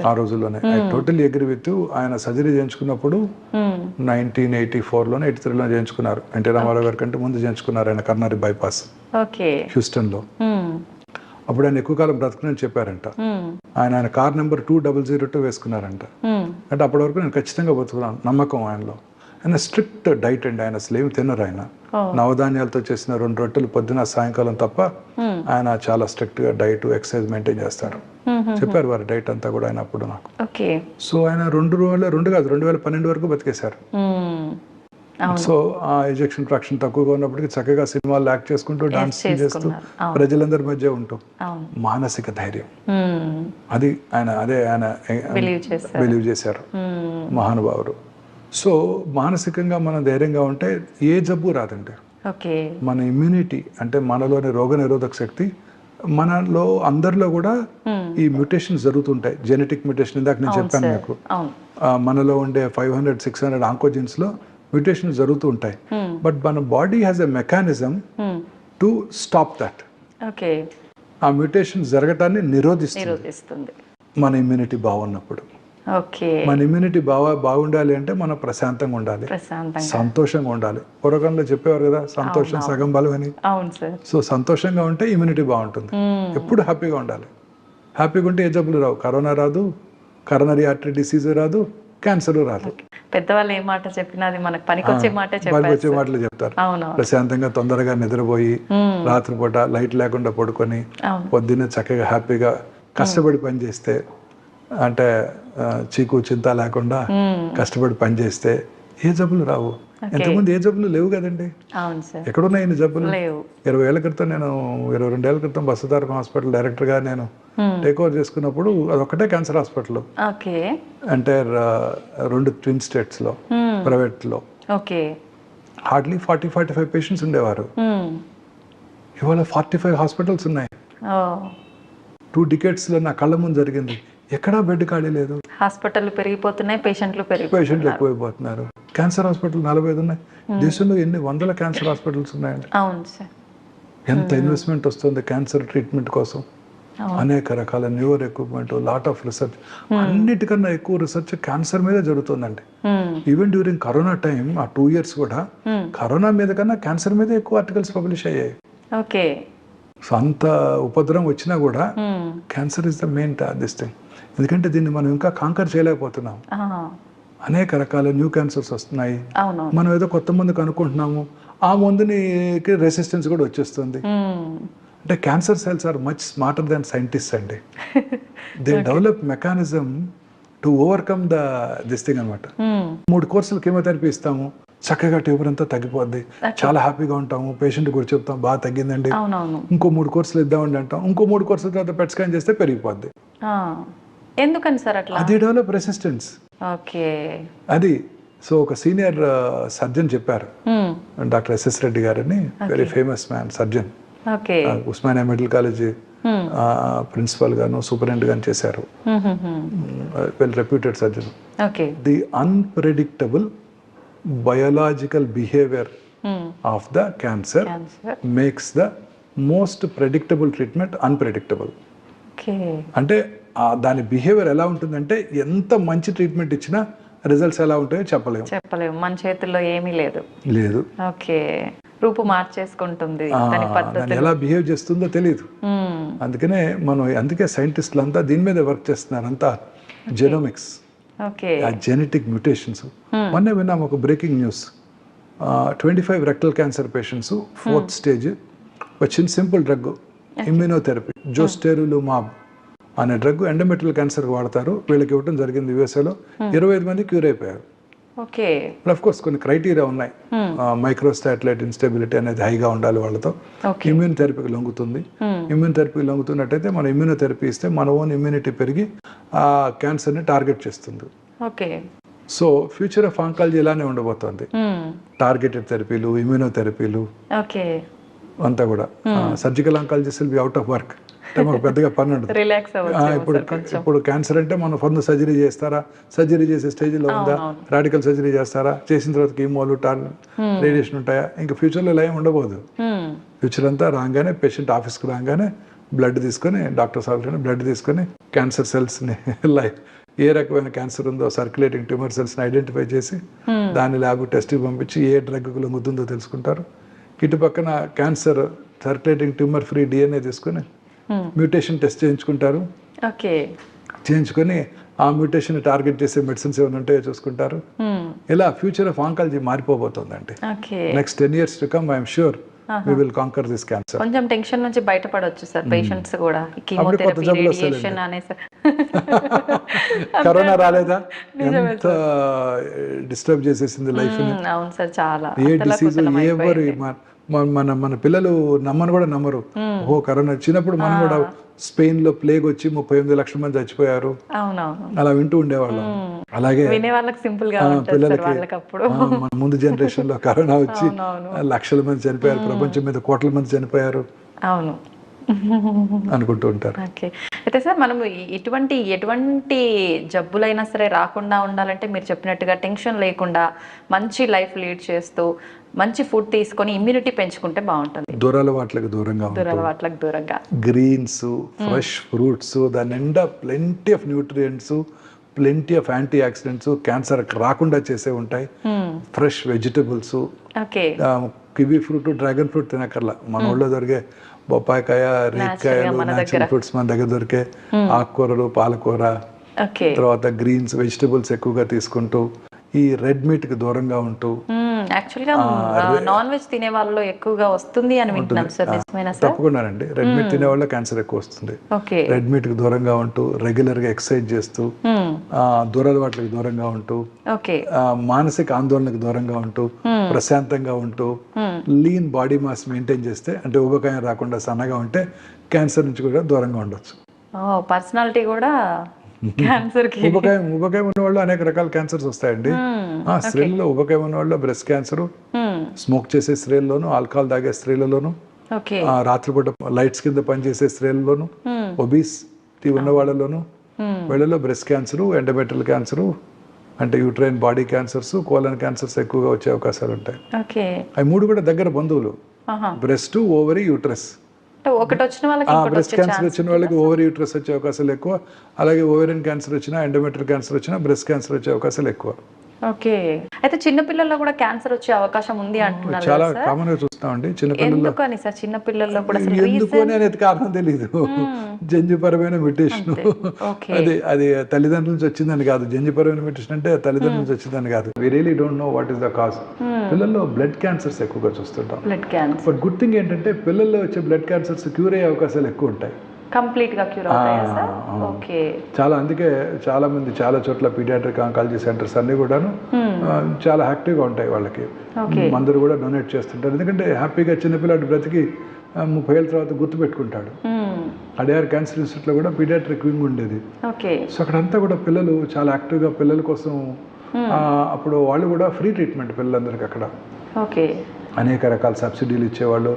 ఆ రోజుల్లోనే. I totally agree with you ఆయన సర్జరీ చేయించుకున్నప్పుడు నైన్టీన్ ఎయిటీ ఫోర్లోనే ఎయిటీ త్రీలో చేయించుకున్నారు. ఎన్టీ రామారావు గారి కంటే ముందు చేయించుకున్నారు ఆయన కర్నారి బైపాస్ హ్యూస్టన్లో అప్పుడు ఆయన ఎక్కువ కాలం బ్రతకనని చెప్పారంట. ఆయన ఆయన car number two double zero two వేసుకున్నారంట. అంటే అప్పటి వరకు నేను ఖచ్చితంగా బతుకున్నాను నమ్మకం ఆయనలో. ఆయన స్ట్రిక్ట్ డైట్ అండి. ఆయన అసలు ఏమి తినరు ఆయన. నవధాన్యాలతో చేసిన రెండు రొట్టెలు పొద్దున సాయంకాలం తప్ప ఆయన చాలా స్ట్రిక్ట్గా డైట్ ఎక్సర్సైజ్ మెయింటైన్ చేస్తారు. చెప్పారు వారి డైట్ అంతా కూడా ఆయన అప్పుడు నాకు. సో ఆయన రెండు రోజుల రెండు కాదు రెండు వేల పన్నెండు వరకు బతికేశారు. సో ఆ ఎజెక్షన్ ఫ్రాక్షన్ తక్కువగా ఉన్నప్పటికీ చక్కగా సినిమాలు యాక్ట్ చేసుకుంటూ డాన్స్ చేస్తూ. ప్రజలందరి మధ్య ఉంటూ మానసిక ధైర్యం. అది ఆయన అదే ఆయన బిలీవ్ చేశారు. మహానుభావుడు. సో మానసికంగా మనం ధైర్యంగా ఉంటే ఏ జబ్బు రాదండి. ఓకే. మన ఇమ్యూనిటీ అంటే మనలోని రోగ నిరోధక శక్తి మనలో అందరిలో కూడా ఈ మ్యూటేషన్స్ జరుగుతుంటాయి. జెనెటిక్ మ్యూటేషన్ ఇందాక నేను చెప్పాను మీకు. మనలో ఉండే ఫైవ్ హండ్రెడ్ సిక్స్ హండ్రెడ్ ఆంకోజిన్స్లో మ్యూటేషన్స్ జరుగుతూ ఉంటాయి బట్ మన body has a mechanism to stop that okay. ఆ మ్యూటేషన్ జరగటాన్ని నిరోధిస్తుంది. మన ఇమ్యూనిటీ బాగున్నప్పుడు. మన ఇమ్యూనిటీ బాగా బాగుండాలి అంటే మనం ప్రశాంతంగా ఉండాలి. సంతోషంగా ఉండాలి. పూర్వకంలో చెప్పేవారు కదా సంతోషం సగం బలం అని సో సంతోషంగా ఉంటే ఇమ్యూనిటీ బాగుంటుంది. ఎప్పుడు హ్యాపీగా ఉండాలి. హ్యాపీగా ఉంటే ఏ జబ్బులు రావు. కరోనా రాదు కరోనరీ ఆర్టరీ డిసీజ్ రాదు క్యాన్సర్ రాదు. పెద్దవాళ్ళు ఏ మాట చెప్పినా అది మనకు పనికొచ్చే మాటే వచ్చే మాటలు చెప్తారు. ప్రశాంతంగా తొందరగా నిద్రపోయి. రాత్రిపూట లైట్ లేకుండా పడుకొని పొద్దున్నే చక్కగా హ్యాపీగా కష్టపడి పని చేస్తే అంటే చీకు చింత లేకుండా. కష్టపడి పని చేస్తే ఏ జబ్బులు రావు. ఎంతమంది ఏ జబ్బులు లేవు కదండి. ఎక్కడున్నాయి జబ్బులు? ఇరవై ఏళ్ళ క్రితం నేను ఇరవై రెండేళ్ళ క్రితం బస్సుదారకం హాస్పిటల్ డైరెక్టర్గా నేను టేక్ ఓవర్ చేసుకున్నప్పుడు అదొక్కటే క్యాన్సర్ హాస్పిటల్. అంటే రెండు ట్విన్ స్టేట్స్లో. ప్రైవేట్లో. Okay. Hardly forty forty five patients ఉండేవారు. ఇవాళ ఫార్టీ ఫైవ్ హాస్పిటల్స్ ఉన్నాయి. టూ డికెట్స్లో నా కళ్ళ ముందు జరిగింది. ఎక్కడా బెడ్ ఖాళీ లేదు. హాస్పిటల్ పెరిగిపోతున్నాయి పేషెంట్లు పేషెంట్లు ఎక్కువైపోతున్నారు. క్యాన్సర్ హాస్పిటల్ నలభై ఐదు ఉన్నాయి. దేశంలో ఎన్ని వందల క్యాన్సర్ హాస్పిటల్స్ ఉన్నాయండి? అవును సార్. ఎంత ఇన్వెస్ట్మెంట్ వస్తుంది క్యాన్సర్ ట్రీట్మెంట్ కోసం. అనేక రకాల newer equipment lot of research అన్నిటికన్నా ఎక్కువ రీసెర్చ్ క్యాన్సర్ మీద జరుగుతుందండి. ఈవెన్ డ్యూరింగ్ కరోనా టైం ఆ టూ ఇయర్స్ కూడా. కరోనా మీద కన్నా క్యాన్సర్ మీద ఎక్కువ ఆర్టికల్స్ పబ్లిష్ అయ్యాయి. ఓకే. సో అంత ఉపద్రవం వచ్చినా కూడా. Cancer is the main this thing. ఎందుకంటే దీన్ని మనం ఇంకా కాంకర్ చేయలేకపోతున్నాం. అనేక రకాల న్యూ క్యాన్సర్స్ వస్తున్నాయి. మనం ఏదో కొత్త మందు కనుక్కుంటున్నాము. ఆ మందుని రెసిస్టెన్స్ కూడా వచ్చేస్తుంది. అంటే cancer cells are much smarter than scientist అండి. They develop mechanism to overcome the this thing అనమాట. మూడు కోర్సులు కీమోథెరపీ ఇస్తాము. చక్కగా ట్యూబర్ అంతా తగ్గిపోద్ది. చాలా హ్యాపీగా ఉంటాము. పేషెంట్ కూడా చెప్తాం బాగా తగ్గిందండి. ఇంకో మూడు కోర్సులు ఇద్దామండి అంటాం. ఇంకో మూడు కోర్సుల తర్వాత పెట్ స్కాన్ చేస్తే పెరిగిపోద్ది. ఎందుకని సార్ అట్లా? అది డెవలప్ రెసిస్టెన్స్ ఓకే. అది సో ఒక సీనియర్ సర్జన్ చెప్పారు. డాక్టర్ ఎస్ఎస్ రెడ్డి గారని very famous man surgeon Osmania medical college. Principal గాను సూపరింటెండెంట్ గాను చేశారు. Well reputed surgeon the unpredictable biological behaviour. Of the cancer makes the most predictable treatment unpredictable అంటే దాని బిహేవియర్ ఎలా ఉంటుందంటే ఎంత మంచి ట్రీట్మెంట్ ఇచ్చినా రిజల్ట్స్ ఎలా ఉంటాయో చెప్పలేము. చెప్పలేము. మన చేతుల్లో ఏమీ లేదు. లేదు. ఓకే. రూపు మార్చేసుకుంటుంది ఎలా బిహేవ్ చేస్తుందో తెలియదు. అందుకనే మనం అందుకే సైంటిస్టులు అంతా దీని మీద వర్క్ చేస్తున్నారు అంతా జెనోమిక్స్ ఆ జెనెటిక్ మ్యూటేషన్స్ మొన్నే విన్నాం ఒక breaking news twenty five rectal cancer patients fourth stage వచ్చిన సింపుల్ డ్రగ్ ఇమ్యూనోథెరపీ జోస్టెరులు మాబ్ అనే డ్రగ్ ఎండోమెట్రియల్ క్యాన్సర్ వాడతారు. వీళ్ళకి ఇవ్వడం జరిగింది యూఎస్ఏలో. ఇరవై ఐదు మంది క్యూర్ అయిపోయారు. అఫ్ కోర్స్ కొన్ని క్రైటీరియా ఉన్నాయి. మైక్రోస్టాటిలైట్ ఇన్స్టెబిలిటీ అనేది హైగా ఉండాలి వాళ్ళతో. ఇమ్యూన్ థెరపీకి లొంగుతుంది. ఇమ్యూన్ థెరపీ లొంగుతున్నట్టయితే మన ఇమ్యూనోథెరపీ ఇస్తే మన ఓన్ ఇమ్యూనిటీ పెరిగి ఆ క్యాన్సర్ని టార్గెట్ చేస్తుంది. Okay. So future of oncology ఇలానే ఉండబోతోంది. టార్గెటెడ్ థెరపీలు ఇమ్యూనోథెరపీలు ఓకే. అంతా కూడా. Surgical oncologist will be out of work అంటే మాకు పెద్దగా పని ఉండదు. రిలాక్స్ ఇప్పుడు ఇప్పుడు క్యాన్సర్ అంటే మనం ఫండ్ సర్జరీ చేస్తారా? సర్జరీ చేసే స్టేజ్లో ఉందా? రాడికల్ సర్జరీ చేస్తారా? చేసిన తర్వాత కీమోలు టార్ రేడియేషన్ ఉంటాయా? ఇంకా ఫ్యూచర్లో ఇలా ఏం ఉండబోదు. ఫ్యూచర్ అంతా రాగానే పేషెంట్ ఆఫీస్కి రాగానే బ్లడ్ తీసుకొని డాక్టర్ సార్లు బ్లడ్ తీసుకొని క్యాన్సర్ సెల్స్ని లైక్ ఏ రకమైన క్యాన్సర్ ఉందో సర్క్యులేటింగ్ ట్యూమర్ సెల్స్ని ఐడెంటిఫై చేసి దాని ల్యాబ్ టెస్ట్కి పంపించి ఏ డ్రగ్కు లొంగుతుందో తెలుసుకుంటారు. ఇటు పక్కన cancer circulating tumour free DNA తీసుకొని Hmm. మ్యూటేషన్ టెస్ట్ చేయించుకుంటారు. ఓకే. చేయించుకొని ఆ మ్యూటేషన్ టార్గెట్ చేసే మెడిసిన్స్ ఏమైనా ఉంటాయో చూసుకుంటారు. ఇలా future of oncology మారిపోబోతోందండి. Next ten years to come I'm sure we will conquer this cancer కొంచెం టెన్షన్ నుంచి బయటపడొచ్చు సార్ పేషెంట్స్ కూడా. కీమోథెరపీ రేడియేషన్ అనేసి కరోనా రాలేదా? ఎంత డిస్టర్బ్ చేసేసింది లైఫ్ అవును సార్ చాలా. ఏ డిసీజ్ ఎవరు. మన మన పిల్లలు నమ్మను కూడా నమ్మరు. ఓ కరోనా వచ్చినప్పుడు మనం కూడా స్పెయిన్లో ప్లేగ్ వచ్చి ముప్పై ఎనిమిది లక్షల మంది చచ్చిపోయారు. అలా వింటూ ఉండేవాళ్ళం. అలాగే సింపుల్గా పిల్లలకి మన ముందు జనరేషన్లో కరోనా వచ్చి లక్షల మంది చనిపోయారు ప్రపంచం మీద కోట్ల మంది చనిపోయారు అవును. అనుకుంటూ ఉంటారు. ఓకే. అయితే సార్ మనం ఈ- ఇటువంటి ఎటువంటి జబ్బులైనా సరే రాకుండా ఉండాలంటే మీరు చెప్పినట్టుగా టెన్షన్ లేకుండా మంచి లైఫ్ లీడ్ చేస్తూ మంచి ఫుడ్ తీసుకొని ఇమ్యూనిటీ పెంచుకుంటే బాగుంటుంది. దురలవాట్లకు దూరంగా దురలవాట్లకు దూరంగా. గ్రీన్స్ ఫ్రెష్ ఫ్రూట్స్ దాని నిండా plenty of nutrients plenty of antioxidants cancer రాకుండా చేసే ఉంటాయి. Fresh vegetables okay. Kiwi fruit dragon fruit తినక్కర్లా. మన ఊళ్ళో దొరికే బొప్పాయికాయ రేగికాయలు మన న్యాచురల్ ఫ్రూట్స్ మన దగ్గర దొరికే ఆకుకూరలు పాలకూర తర్వాత గ్రీన్స్ వెజిటబుల్స్ ఎక్కువగా తీసుకుంటూ ఈ రెడ్ మీట్కి దూరంగా ఉంటూ యాక్చువల్గా నాన్ వెజ్ తినే వాళ్ళలో ఎక్కువగా వస్తుంది అని వింటున్నాం సార్ నిజమేనా సార్ తప్పకుండానండి. రెడ్ మీట్ తినే వాళ్ళ క్యాన్సర్ ఎక్కువ వస్తుంది. రెడ్ మీట్కి దూరంగా ఉంటూ రెగ్యులర్గా ఎక్సర్సైజ్ చేస్తూ దురలవాట్లకు దూరంగా ఉంటూ మానసిక ఆందోళనకు దూరంగా ఉంటూ ప్రశాంతంగా ఉంటూ లీన్ బాడీ మాస్ మెయింటైన్ చేస్తే అంటే ఊబకాయం రాకుండా సన్నగా ఉంటే క్యాన్సర్ నుంచి కూడా దూరంగా ఉండొచ్చు. పర్సనాలిటీ కూడా క్యాన్సర్ ఊబకాయం ఊబకాయం ఉన్న వాళ్ళు అనేక రకాల క్యాన్సర్స్ వస్తాయండి. ఆ, స్త్రీలలో ఊబకాయం ఉన్న వాళ్ళు బ్రెస్ట్ క్యాన్సర్ స్మోక్ చేసే స్త్రీలలోను ఆల్కహాల్ తాగే స్త్రీలలోను రాత్రిపూట లైట్స్ కింద పనిచేసే స్త్రీలలోను ఒబీసిటీ ఉన్న వాళ్ళలోను వీళ్ళలో బ్రెస్ట్ క్యాన్సరు ఎండమెట్రల్ క్యాన్సరు అంటే uterine body cancers colon cancers ఎక్కువగా వచ్చే అవకాశాలు ఉంటాయి. అవి మూడు కూడా దగ్గర బంధువులు. బ్రెస్ట్ ఓవరీ యూట్రస్ ఒకటి వచ్చిన వాళ్ళకి ఇంకోటి బ్రెస్ట్ క్యాన్సర్ వచ్చిన వాళ్ళకి ఓవరీ యూట్రస్ వచ్చే అవకాశాలు ఎక్కువ. అలాగే ఓవరియన్ క్యాన్సర్ వచ్చినా ఎండోమెట్రియల్ క్యాన్సర్ వచ్చినా బ్రెస్ట్ క్యాన్సర్ వచ్చే అవకాశాలు ఎక్కువ. ఓకే. అయితే చిన్న పిల్లల్లో కూడా క్యాన్సర్ వచ్చే అవకాశం ఉంది అంటున్నారు చాలా కామన్గా చూస్తామండి. చిన్నపిల్లలు ఎందుకు అని సార్? చిన్న పిల్లల్లో కూడా ఎందుకు అని అనేది కారణం తెలియదు జన్యుపరమైన మ్యూటేషన్ అది అది తల్లిదండ్రుల నుంచి వచ్చిందని కాదు. జన్యుపరమైన మ్యూటేషన్ అంటే తల్లిదండ్రుల నుంచి వచ్చిందని కాదు. We really don't know what is the cause పిల్లల్లో బ్లడ్ క్యాన్సర్స్ ఎక్కువగా చూస్తుంటాం. Blood cancer but good thing ఏంటంటే పిల్లల్లో వచ్చే బ్లడ్ క్యాన్సర్స్ క్యూర్ అయ్యే అవకాశాలు ఎక్కువ ఉంటాయి. కంప్లీట్గా క్యూర్. ఓకే. చాలా అందుకే చాలా మంది చాలా చోట్ల పీడియాట్రిక్ ఆంకాలజీ సెంటర్స్ అన్ని కూడాను చాలా యాక్టివ్గా ఉంటాయి వాళ్ళకి. మందులు కూడా డొనేట్ చేస్తుంటారు. ఎందుకంటే హ్యాపీగా చిన్నపిల్లాడు బ్రతికి ముప్పై ఏళ్ళ తర్వాత గుర్తుపెట్టుకుంటాడు. అడియార్ క్యాన్సర్ ఇన్స్టిట్యూట్లో కూడా పీడియాట్రిక్ వింగ్ ఉండేది. సో అక్కడంతా కూడా పిల్లలు చాలా యాక్టివ్గా పిల్లల కోసం అప్పుడు వాళ్ళు కూడా ఫ్రీ ట్రీట్మెంట్ పిల్లలందరికీ అక్కడ ఓకే. అనేక రకాల సబ్సిడీలు ఇచ్చేవాళ్ళు.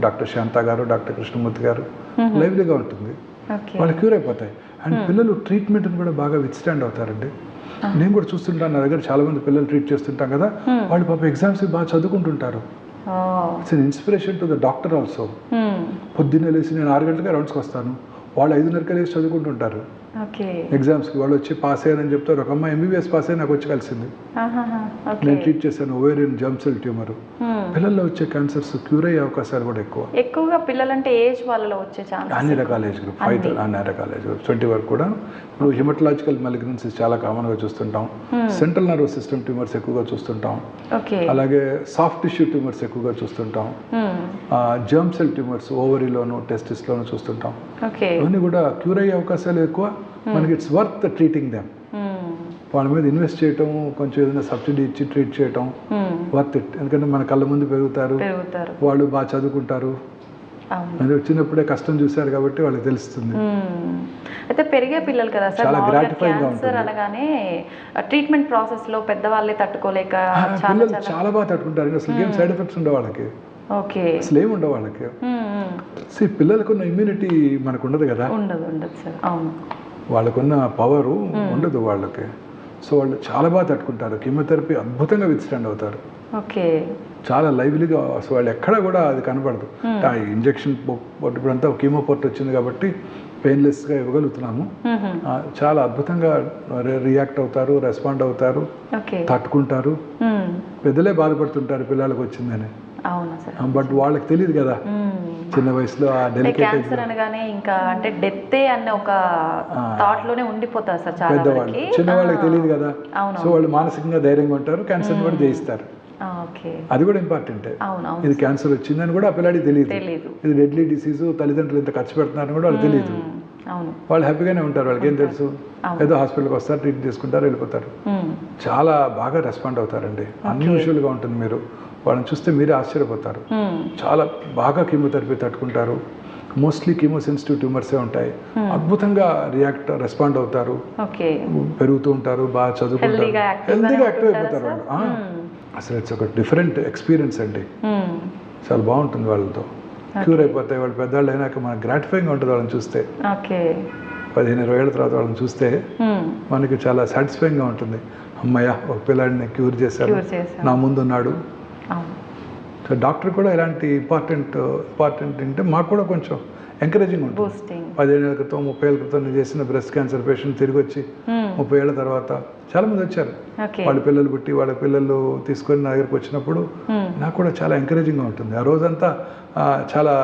డాక్టర్ శాంత గారు డాక్టర్ కృష్ణమూర్తి గారు. లైవ్లీగా ఉంటుంది. ఓకే వాళ్ళు క్యూర్ అయిపోతాయి. అండ్ పిల్లలు ట్రీట్మెంట్ని కూడా బాగా విత్స్టాండ్ అవుతారండి. నేను కూడా చూస్తుంటాను నా దగ్గర చాలా మంది పిల్లలు ట్రీట్ చేస్తుంటాం కదా. వాళ్ళు పాప ఎగ్జామ్స్ బాగా చదువుకుంటుంటారు. It's an inspiration to the doctor also పొద్దున్నే లేచి నేను ఆరు గంటలకే రౌండ్స్కి వస్తాను. వాళ్ళు ఐదున్నరకే లేచి చదువుకుంటుంటారు. ఎగ్జామ్స్కి వాళ్ళు వచ్చి పాస్ అయ్యారని చెప్తారు. ఒక అమ్మాయి ఎంబీబీఎస్ పాస్ అయ్యి నాకు వచ్చి కలిసింది. నేను ట్రీట్ చేశాను. ఓవేరియన్ సెల్ ట్యూమర్ పిల్లల్లో వచ్చే క్యాన్సర్స్ క్యూర్ అయ్యే అవకాశాలు కూడా ఎక్కువ. ఎక్కువగా పిల్లలంటే ఏజ్ వాళ్ళలో వచ్చే ఛాన్స్ అన్ని రకాల ఏజ్ గ్రూప్ ఫైవ్ అన్ని. రకాల ఏజ్ గ్రూప్ ట్వంటీ వరకు కూడా. ఇప్పుడు హిమటలాజికల్ మెలిగ్నెన్సీస్ చాలా కామన్గా చూస్తుంటాం. సెంట్రల్ నర్వస్ సిస్టమ్ ట్యూమర్స్ ఎక్కువగా చూస్తుంటాం. అలాగే సాఫ్ట్ టిష్యూ ట్యూమర్స్ ఎక్కువగా చూస్తుంటాం. జర్మ్ సెల్ ట్యూమర్స్ ఓవరీలోను టెస్టిస్లోను చూస్తుంటాం. ఇవన్నీ కూడా క్యూర్ అయ్యే అవకాశాలు ఎక్కువ. మనకి ఇట్స్ వర్త్ ట్రీటింగ్ దెమ్ వాళ్ళ మీద ఇన్వెస్ట్ చేయటం కొంచెం ఏదైనా సబ్సిడీ ఇచ్చి ట్రీట్ చేయటం వర్త్ ఇట్ ఎందుకంటే మన కళ్ళ ముందు పెరుగుతారు. వాళ్ళు బాగా చదువుకుంటారు. అది వచ్చినప్పుడే కష్టం చూశారు కాబట్టి వాళ్ళకి తెలుస్తుంది. మ్మ్. అయితే పెరిగే పిల్లలు కదా సార్? చాలా మామూలుగా gratifying గా క్యాన్సర్ అనగానే ట్రీట్మెంట్ ప్రాసెస్లో పెద్దవాళ్ళే తట్టుకోలేక చాలా చాలా బాగా తట్టుకుంటారు. అసలు ఏం సైడ్ ఎఫెక్ట్స్ ఉండవు వాళ్ళకి. ఓకే. అసలు ఏమి ఉండవు వాళ్ళకి. సో పిల్లలకు ఉన్న ఇమ్యూనిటీ మనకు ఉండదు కదా? ఉండదు ఉండదు సార్. అవును. వాళ్ళకున్న పవరు ఉండదు వాళ్ళకి. సో వాళ్ళు చాలా బాగా తట్టుకుంటారు. కీమోథెరపీ అద్భుతంగా విత్స్టాండ్ అవుతారు. ఓకే. చాలా లైవ్లీగా అసలు వాళ్ళు ఎక్కడా కూడా అది కనపడదు ఆ ఇంజెక్షన్ ఇప్పుడంతా కీమో పోర్ట్ వచ్చింది కాబట్టి పెయిన్లెస్గా ఇవ్వగలుగుతున్నాము. చాలా అద్భుతంగా రియాక్ట్ అవుతారు రెస్పాండ్ అవుతారు తట్టుకుంటారు. పెద్దలే బాధపడుతుంటారు పిల్లలకు వచ్చిందని బట్ వాళ్ళకి తెలియదు కదా. చిన్న వయసులో ఆ డెలికేట్ అనగానే ఇంకా అంటే అన్న ఒక థాట్లోనే ఉండిపోతారు సార్ చాలా పెద్దవాళ్ళు. చిన్నవాళ్ళకి తెలియదు కదా. సో వాళ్ళు మానసికంగా ధైర్యంగా ఉంటారు క్యాన్సర్ కూడా జయిస్తారు. అది కూడా ఇంపార్టెంటే ఇది క్యాన్సర్ వచ్చిందని కూడా ఆ పిల్లాడికి తెలియదు ఇది డెడ్లీ డిసీజ్ తల్లిదండ్రులు ఇంత ఖర్చు పెడుతున్నారని కూడా వాళ్ళకి తెలియదు వాళ్ళు హ్యాపీగానే ఉంటారు వాళ్ళకి ఏం తెలుసు? ఏదో హాస్పిటల్కి వస్తారు ట్రీట్ చేసుకుంటారు వెళ్ళిపోతారు. చాలా బాగా రెస్పాండ్ అవుతారండి. అన్యూజువల్గా ఉంటుంది మీరు. వాళ్ళని చూస్తే మీరే ఆశ్చర్యపోతారు. చాలా బాగా కీమోథెరపీ తట్టుకుంటారు. మోస్ట్లీ కీమో సెన్సిటివ్ ట్యూమర్సే ఉంటాయి. అద్భుతంగా రియాక్ట్ రెస్పాండ్ అవుతారు. పెరుగుతూ ఉంటారు బాగా చదువుకుంటారు. హెల్తీగా యాక్టివ్ అయిపోతారు వాళ్ళు. అసలు ఇట్స్ ఒక డిఫరెంట్ ఎక్స్పీరియన్స్ అండి. చాలా బాగుంటుంది వాళ్ళతో. క్యూర్ అయిపోతాయి. వాళ్ళు పెద్దవాళ్ళు అయినాక మనకు గ్రాటిఫైంగ్ ఉంటుంది వాళ్ళని చూస్తే. పదిహేను ఇరవై ఏళ్ళ తర్వాత వాళ్ళని చూస్తే. మనకి చాలా సాటిస్ఫైయింగ్గా ఉంటుంది. అమ్మయ్య ఒక పిల్లాడిని క్యూర్ చేశాను. క్యూర్ చేశాం నా ముందు ఉన్నాడు సో డాక్టర్ కూడా ఇలాంటి ఇంపార్టెంట్ ఇంపార్టెంట్ అంటే మాకు కూడా కొంచెం ఎంకరేజింగ్ ఉంటుంది. పదిహేను ఏళ్ళ క్రితం ముప్పై ఏళ్ళ క్రితం చేసిన బ్రెస్ట్ క్యాన్సర్ పేషెంట్ తిరిగి వచ్చి ముప్పై ఏళ్ళ తర్వాత చాలా మంది వచ్చారు. వాళ్ళ పిల్లలు పుట్టి వాళ్ళ పిల్లలు తీసుకొని నా దగ్గరకు వచ్చినప్పుడు నాకు కూడా చాలా ఎంకరేజింగ్గా ఉంటుంది. ఆ రోజంతా చాలా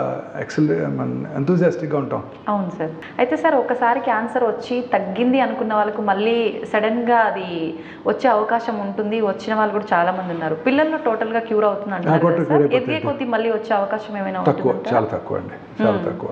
ఎక్సల్ ఎంతూజియాస్టిక్గా ఉంటాం. అవును సార్. అయితే సార్ ఒకసారి క్యాన్సర్ వచ్చి తగ్గింది అనుకున్న వాళ్ళకు మళ్ళీ సడన్గా అది వచ్చే అవకాశం ఉంటుంది. వచ్చిన వాళ్ళు కూడా చాలా మంది ఉన్నారు. పిల్లల్లో టోటల్గా క్యూర్ అవుతుంది. ఎదిగే కొద్ది మళ్ళీ వచ్చే అవకాశం ఏమైనా తక్కువ? చాలా తక్కువ అండి. చాలా తక్కువ.